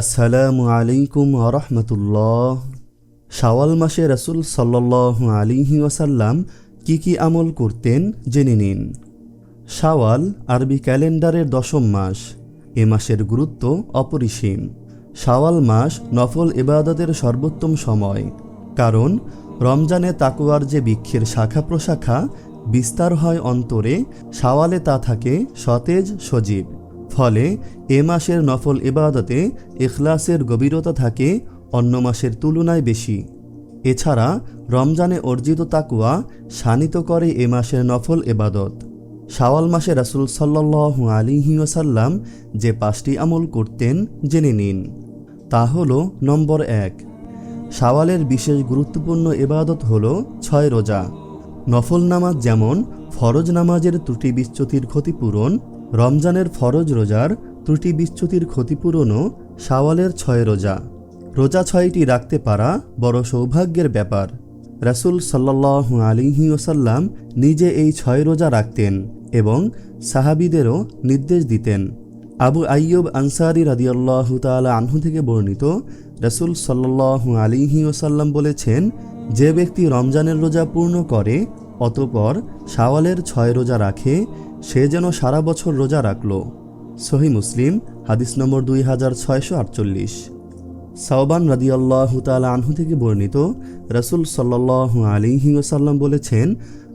আসসালামু আলাইকুম আরহামতুল্লাহ শাওয়াল মাসে রসুল সাল্লাহ আলিহি ওয়াসাল্লাম কি কি আমল করতেন জেনে নিন। শাওয়াল আরবি ক্যালেন্ডারের দশম মাস, এ মাসের গুরুত্ব অপরিসীম। শাওয়াল মাস নফল ইবাদতের সর্বোত্তম সময়, কারণ রমজানে তাকুয়ার যে বৃক্ষের শাখা প্রশাখা বিস্তার হয় অন্তরে, শাওয়ালে তা থাকে সতেজ, সজীব। ফলে এ মাসের নফল ইবাদতে এখলাসের গভীরতা থাকে অন্য মাসের তুলনায় বেশি। এছাড়া রমজানে অর্জিত তাকুয়া শানিত করে এ মাসের নফল এবাদত শাওয়াল মাসে রাসুল সাল্লাহ আলিহি ওসাল্লাম যে পাঁচটি আমল করতেন জেনে নিন। তা হল নম্বর এক, শাওয়ালের বিশেষ গুরুত্বপূর্ণ এবাদত হল ছয় রোজা। নফল নামাজ যেমন ফরজ নামাজের ত্রুটি বিচ্যুতির ক্ষতিপূরণ রমজানের ফরজ রোজার ত্রুটি বিচ্যুতির ক্ষতিপূরণও শাওয়ালের ছয় রোজা। রোজা ছয়টি রাখতে পারা বড় সৌভাগ্যের ব্যাপার। রাসুল সাল্লাহ আলিহি ওসাল্লাম নিজে এই ছয় রোজা রাখতেন এবং সাহাবিদেরও নির্দেশ দিতেন। আবু আইয়ুব আনসারি রাদিয়াল্লাহু তাআলা আনহু থেকে বর্ণিত রাসূল সাল্লাল্লাহু আলাইহি ওসাল্লাম বলেছেন, যে ব্যক্তি রমজানের রোজা পূর্ণ করে, অতপর শাওয়ালের ছয় রোজা রাখে সে যেন সারা বছর রোজা রাখল। সহি মুসলিম, হাদিস নম্বর দুই হাজার ছয়শো আটচল্লিশ। সাওবান রাদিয়াল্লাহু তাআলা আনহু থেকে বর্ণিত রাসূল সাল্লাল্লাহু আলাইহি ওসাল্লাম বলেছেন,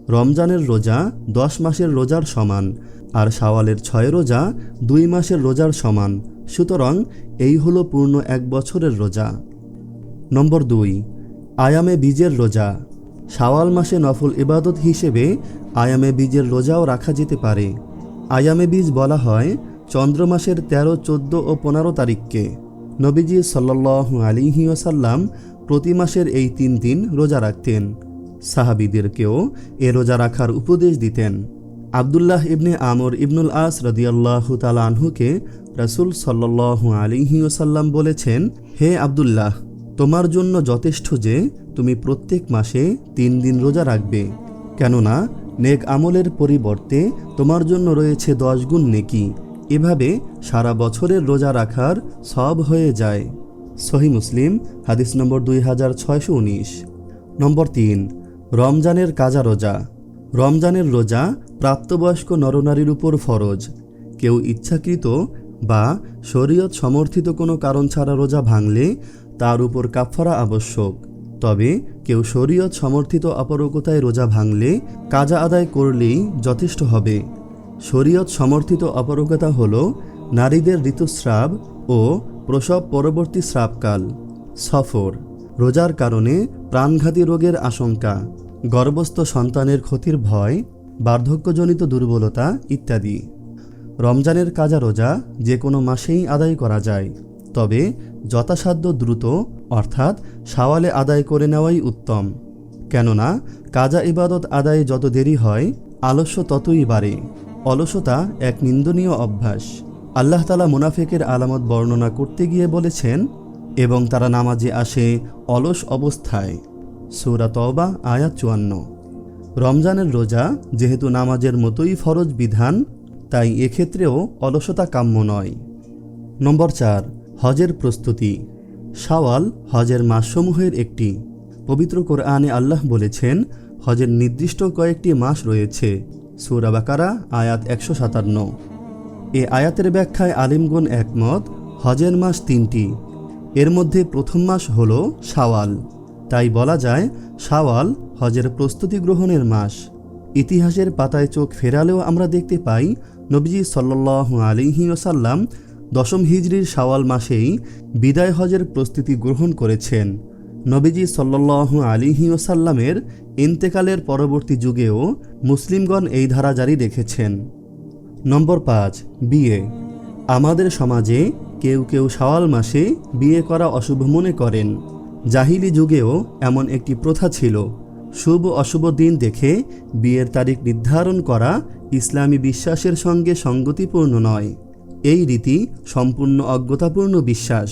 রমজানের রোজা দশ মাসের রোজার সমান আর শাওয়ালের ছয় রোজা দুই মাসের রোজার সমান। সুতরাং এই হলো পূর্ণ এক বছরের রোজা। নম্বর দুই, আয়ামে বীজের রোজা। শাওয়াল মাসে নফল ইবাদত হিসেবে আয়ামে বীজের রোজাও রাখা যেতে পারে। আয়ামে বীজ বলা হয় চন্দ্র মাসের তেরো, চোদ্দ ও পনেরো তারিখকে। নবীজি সাল্লাল্লাহু আলিহি ওসাল্লাম প্রতি মাসের এই তিন দিন রোজা রাখতেন। সাহাবিদেরকেও এ রোজা রাখার উপদেশ দিতেন। আবদুল্লাহ ইবনে আমর ইবনুল আস রদিয়াল্লাহু তালা আনহুকে রাসুল সাল্লাল্লাহু আলিহি ওসাল্লাম বলেছেন, হে আবদুল্লাহ তোমার জন্য যথেষ্ট যে তুমি প্রত্যেক মাসে তিন দিন রোজা রাখবে। কেননা, নেক আমলের পরিবর্তে তোমার জন্য রয়েছে দশ গুণ নেকি। এভাবে সারা বছরের রোজা রাখার সব হয়ে যায়। সহি মুসলিম, হাদিস নম্বর দুই হাজার ছয়শো উনিশ। নম্বর তিন, রমজানের কাজা রোজা। রমজানের রোজা প্রাপ্তবয়স্ক নরনারীর উপর ফরজ। কেউ ইচ্ছাকৃত বা শরীয়ত সমর্থিত কোনো কারণ ছাড়া রোজা ভাঙলে তার উপর কাফফারা আবশ্যক। তবে কেউ শরীয়ত সমর্থিত অপরকতায় রোজা ভাঙলে কাজা আদায় করলেই যথেষ্ট হবে। শরীয়ত সমর্থিত অপরকতা হল নারীদের ঋতুস্রাব ও প্রসব পরবর্তী স্রাবকাল। সফর। রোজার কারণে প্রাণঘাতী রোগের আশঙ্কা, গর্ভস্থ সন্তানের ক্ষতির ভয়, বার্ধক্যজনিত দুর্বলতা ইত্যাদি। রমজানের কাজা রোজা যে কোনো মাসেই আদায় করা যায়। তবে যথাসাধ্য দ্রুত, অর্থাৎ সাওয়ালে আদায় করে নেওয়াই উত্তম। কেননা, কাজা ইবাদত আদায়ে যত দেরি হয়, আলস্য ততই বাড়ে। অলসতা এক নিন্দনীয় অভ্যাস। আল্লাহ তালা মুনাফেকের আলামত বর্ণনা করতে গিয়ে বলেছেন, এবং তারা নামাজে আসে অলস অবস্থায়। সৌরা তওবা, আয়াত চুয়ান্ন। রমজানের রোজা যেহেতু নামাজের মতোই ফরজ বিধান তাই এক্ষেত্রেও অলসতা কাম্য নয়। নম্বর চার, হজের প্রস্তুতি। শাওয়াল হজের মাসসমূহের একটি। পবিত্র কোরআনে আল্লাহ বলেছেন, হজের নির্দিষ্ট কয়েকটি মাস রয়েছে। সৌরা বাকারা, আয়াত একশো সাতান্ন। এ আয়াতের ব্যাখ্যায় আলিমগণ একমত, হজের মাস তিনটি। এর মধ্যে প্রথম মাস হল শাওয়াল। তাই বলা যায়, শাওয়াল হজের প্রস্তুতি গ্রহণের মাস। ইতিহাসের পাতায় চোখ ফেরালেও আমরা দেখতে পাই, নবীজি সাল্লাহ আলিহি ওসাল্লাম দশম হিজরির শাওয়াল মাসেই বিদায় হজের প্রস্তুতি গ্রহণ করেছেন। নবীজি সাল্লাহ আলিহি ওসাল্লামের ইন্তেকালের পরবর্তী যুগেও মুসলিমগণ এই ধারা জারি রেখেছেন। নম্বর পাঁচ, বিয়ে। আমাদের সমাজে কেউ কেউ শাওয়াল মাসে বিয়ে করা অশুভ মনে করেন। জাহিলি যুগেও এমন একটি প্রথা ছিল। শুভ অশুভ দিন দেখে বিয়ের তারিখ নির্ধারণ করা ইসলামী বিশ্বাসের সঙ্গে সঙ্গতিপূর্ণ নয়। এই রীতি সম্পূর্ণ অজ্ঞতাপূর্ণ বিশ্বাস।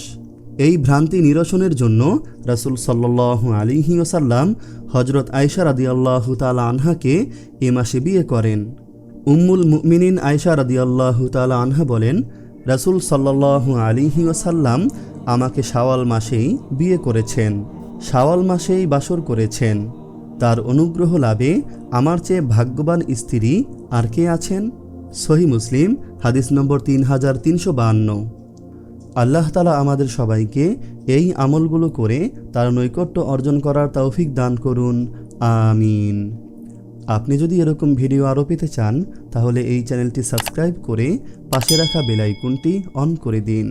এই ভ্রান্তি নিরসনের জন্য রাসুল সাল্লাহ আলিহি ওসাল্লাম হজরত আয়সা রাদিয়াল্লাহ তালা আনহাকে এ মাসে বিয়ে করেন। উম্মুল মুমিনিন আয়সা রাদিয়াল্লাহ তালা আনহা বলেন, রাসুল সাল্লাহ আলিহি ওসাল্লাম আমাকে শাওয়াল মাসেই বিয়ে করেছেন। শাওয়াল মাসেই বাসর করেছেন। তার অনুগ্রহ লাভে আমার চেয়ে ভাগ্যবান স্ত্রী আর কে আছেন? সহি মুসলিম, হাদিস নম্বর তিন হাজার তিনশো বাহান্ন। আল্লাহ তালা আমাদের সবাইকে এই আমলগুলো করে তার নৈকট্য অর্জন করার তৌফিক দান করুন। আমিন। আপনি যদি এরকম ভিডিও আরও পেতে চান, তাহলে এই চ্যানেলটি সাবস্ক্রাইব করে পাশে রাখা বেলাইকনটি অন করে দিন।